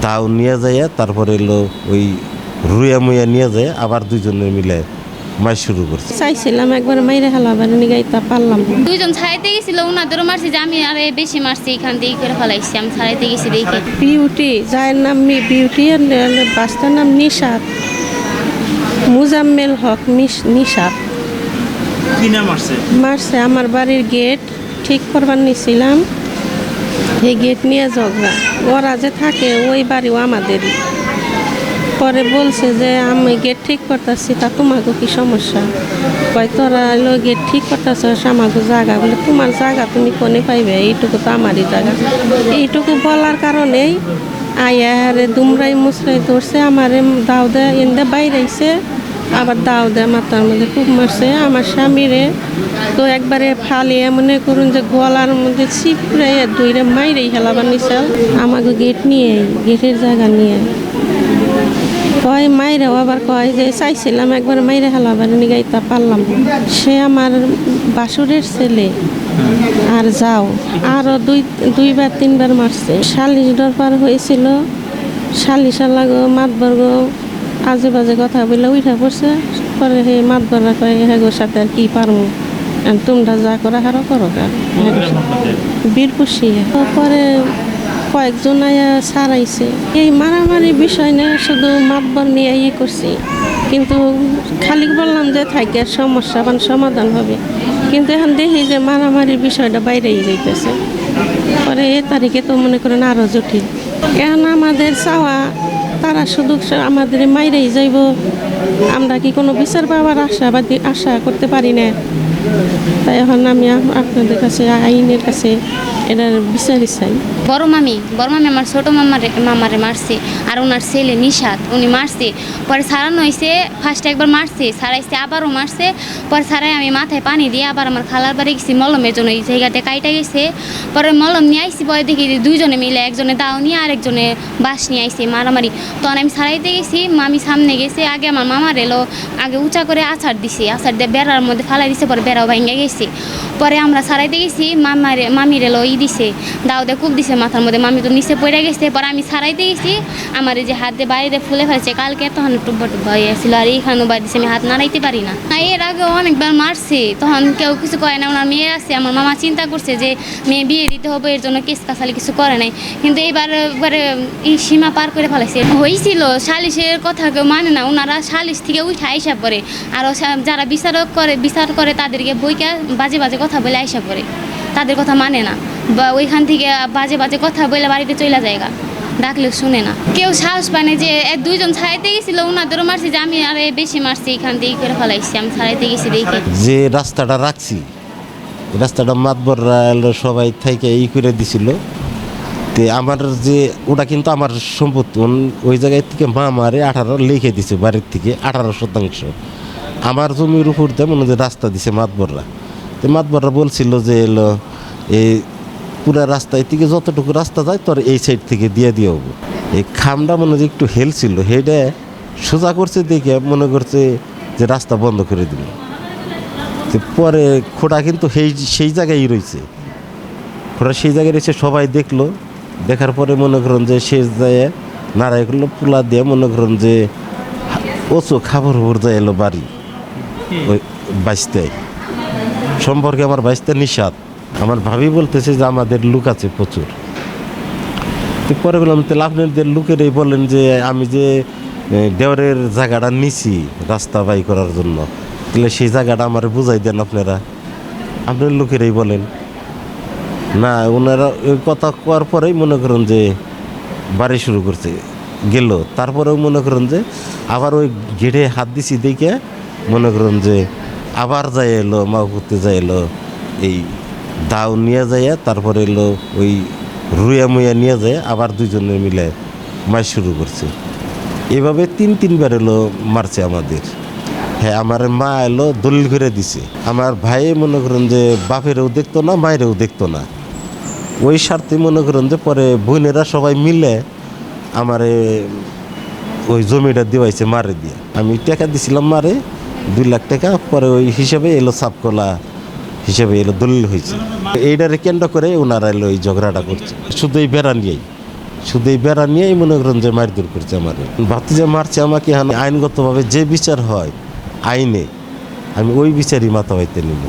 দাও নিয়ে যায় তারপরে এলো ওই রুয়া মুয়া নিয়ে যায় আবার দুজনে মিলে মাছ শুরু করছে। চাইছিলাম একবার মাইরে হেলাবার নিগাইতা পারলাম। দুইজন ছাড়াইতে গেছিল ওনাদেরও মারছি যে আমি আরে বেশি মারছি এখান দিয়ে করে ফেলাইছি আমি ছাড়াইতে গেছি দেখে। বিউটি যার নাম মি- বিউটি আর বাস্তার নাম নিশাদ মুজাম্মেল হক মিস- নিশাদ কি নাম আসছে মারছে আমার বাড়ির গেট ঠিক করবার নিছিলাম। এই গেট নিয়ে ঝগড়া। ওরা যে থাকে, ওই বাড়িও আমাদেরই পরে বলছে যে, আমি গেট ঠিক করতেছি, তা তোমাকে কি সমস্যা? কয়, তোরা এলো গেট ঠিক করতেছ আমাকে জায়গা বলে তোমার জায়গা তুমি কোনে পাইবে? এইটুকু তো আমারই জায়গা। এইটুকু বলার কারণেই আয়া রে দুমরাই মুসরাই ধরছে, আমারে দাও দে, এন্দে বাইরাইছে আবার দাও দে, মাথার মধ্যে খুব মারছে। আমার স্বামীরে তো একবারে ফালিয়ে মনে করুন যে গলার মধ্যে চিপড়ে দইরে মাইরেই হেলাবার নিচাল আমাকে গেট নিয়ে গেটের জায়গা নিয়ে কয়, মাইরেও আবার কয় যে, চাইছিলাম একবার মাইরে হেলাবার নিগাইতা পারলাম। সে আমার বাসুরের ছেলে। আর যাও। আরও দুই, দুইবার, তিনবার মারছে। শালিশ দরবার হয়েছিল। শালিশা লাগো মাতবর্গ আজে বাজে কথা বলে উঠা পড়ছে, পরে হে মাতবরা কয় হেগোর সাথে আর কি পারব তোমরা যা করা, হারো করো বীরপুষি পরে কয়েকজন আয়া সারাইছে। এই মারামারি বিষয় না, শুধু মাতবর নিয়ে ইয়ে করছি। কিন্তু খালি বললাম যে থাকে, সমস্যা মানে সমাধান হবে। কিন্তু এখন দেখি যে মারামারির বিষয়টা বাইরেই যাইতেছে। পরে এ তারিখে তো মনে করেন আরও জটিল। এখন আমাদের চাওয়া তারা শুধু আমাদের মাইরেই যাইব। আমরা কি কোনো বিচার পাওয়ার আশা বা দি- আশা করতে পারি না? তাই এখন আমি আপনাদের কাছে আইনের কাছে এটার বিচারই চাই বড় মামি বড় মামি আমার ছোট মামারে মামারে মারছে, আর ওনার ছেলে নিশাদ উনি মারছে। পরে সারানো হয়েছে ফার্স্ট একবার মারছে সারাইছে আবারও মারছে। পরে সারাই আমি মাথায় পানি দিয়ে আবার আমার খালার বাড়ি গেছি, মলমের জন্য এই জায়গাতে কাইটা গেছে। পরে মলম নিয়ে আইসি পরে দেখি দুইজনে মিলে একজনে দাও নিয়ে আর একজনে বাঁশ নিয়ে আইসি মারামারি। তখন আমি সারাইতে গেছি, মামি সামনে গেছে, আগে আমার মামার এলো, আগে উঁচা করে আছাড় দিছে, আছাড় দিয়ে বেড়ার মধ্যে ফালাই দিছে, পরে বেড়াও ভাঙে গেছে। পরে আমরা সারাইতে গেছি, মামারে, মামির এলো দিছে দাও দিয়ে কূপ দিছে মাথার মধ্যে। মামি তো নিচে পড়ে গেছে পরে আমি সারাইতে গেছি। আমার এই যে হাত দিয়ে বাইরে ফুলে ফেলেছে, কালকে তখন একটু ভয় আসছিল আর এইখানেও বাই দিছে, আমি হাত নাড়াইতে পারি না। এর আগে অনেকবার মারছে, তখন কেউ কিছু করে না, ওনার মেয়ে আছে, আমার মামা চিন্তা করছে যে মেয়ে বিয়ে দিতে হবে, এর জন্য কেস কাছালি কিছু করে নাই। কিন্তু এইবার একবারে এই সীমা পার করে ফেলাইছে হয়েছিল সালিশের কথা কেউ মানে না, ওনারা সালিশ থেকে উঠে আইসা পড়ে। আর যারা বিচারক করে, বিচার করে তাদেরকে বইকে বাজে বাজে কথা বলে আইসা পড়ে। তাদের কথা মানে না। বা ওইখান থেকে বাজে বাজে কথা বলে বাড়িতে চলে যায়গা। ডাকলে শুনে না। কেউ সাহস পায় যে দুইজন ছাড়াইতে গেছিল ওনাদেরও মারছি যে, আমি আরে বেশি মারছি, এখান দিয়ে করে ফেলাইছি, আমি ছাড়াইতে গেছি দেখে। যে রাস্তাটা রাখছি রাস্তাটা মাতবররা এলো সবাই থেকে ই করে দিছিল। তে আমার যে, ওটা কিন্তু আমার সম্পত্তি। ওই জায়গায় থেকে মা মারে আঠারো লিখে দিছে, বাড়ির থেকে আঠারো শতাংশ। আমার জমির উপর দিয়ে মনে যে রাস্তা দিছে মাতবররা মাতবররা বলছিল যে এলো, এই পুরা রাস্তায় থেকে যতটুকু রাস্তা যায় তোর এই সাইড থেকে দিয়ে দিয়ে হব। এই খামটা মনে যে একটু হেল ছিল, হেডে সোজা করছে, দেখে মনে করছে যে রাস্তা বন্ধ করে দিল। পরে খোড়া কিন্তু সেই সেই জায়গায় রয়েছে। খোড়া সেই জায়গায় রয়েছে, সবাই দেখল। দেখার পরে মনে করেন যে শেষ যায় নাড়াই করল, পোলা দিয়ে মনে করেন যে ওচো খাবার উপর যায় এলো বাড়ি। ওই বাইশটায় সম্পর্কে আমার বাইশটা নিষাদ। আমার ভাবি বলতেছে যে আমাদের লুক আছে প্রচুর। পরে বললাম, তাহলে আপনাদের লোকের এই বলেন যে আমি যে দেওয়ারের জায়গাটা নিছি রাস্তা বাই করার জন্য। তাহলে সেই জায়গাটা আমার বুঝাই দেন আপনারা। আপনার লোকেরাই বলেন। না, ওনারা ওই কথা কোয়ার পরেই মনে করেন যে বাড়ি শুরু করছে, গেল। তারপরেও মনে করেন যে আবার ওই গেটে হাত দিছি দেখে মনে করেন যে আবার যাই এলো মা করতে যাই এলো, এই দাও নিয়ে যায়, তারপরে এলো ওই রুয়া মুয়া নিয়ে যায়, আবার দুজনে মিলে মাছ শুরু করছে। এভাবে তিন, তিনবার এলো মারছে আমাদের। হ্যাঁ আমার মা এলো, দলিল করে দিছে। আমার ভাই মনে করেন যে বাপেরও দেখতো না, মায়েরও দেখতো না। ওই স্বার্থে মনে করেন যে পরে বোনেরা সবাই মিলে আমারে ওই জমিটা দিবাইছে মারে দিয়ে। আমি টাকা দিছিলাম মারে দুই লাখ টাকা, পরে ওই হিসেবে এলো সাপকলা হিসেবে এলো দলিল হয়েছে। এইটারে কেন্দ্র করে ওনারা এলো এই ঝগড়াটা করছে। শুধু এই বেড়া নিয়েই, শুধু এই বেড়া নিয়েই মনে করেন যে মারধর করছে আমার ভাতি যে মারছে আমাকে আইনগতভাবে যে বিচার হয়, আইনে, আমি ওই বিচারই মাথা হইতে নিব।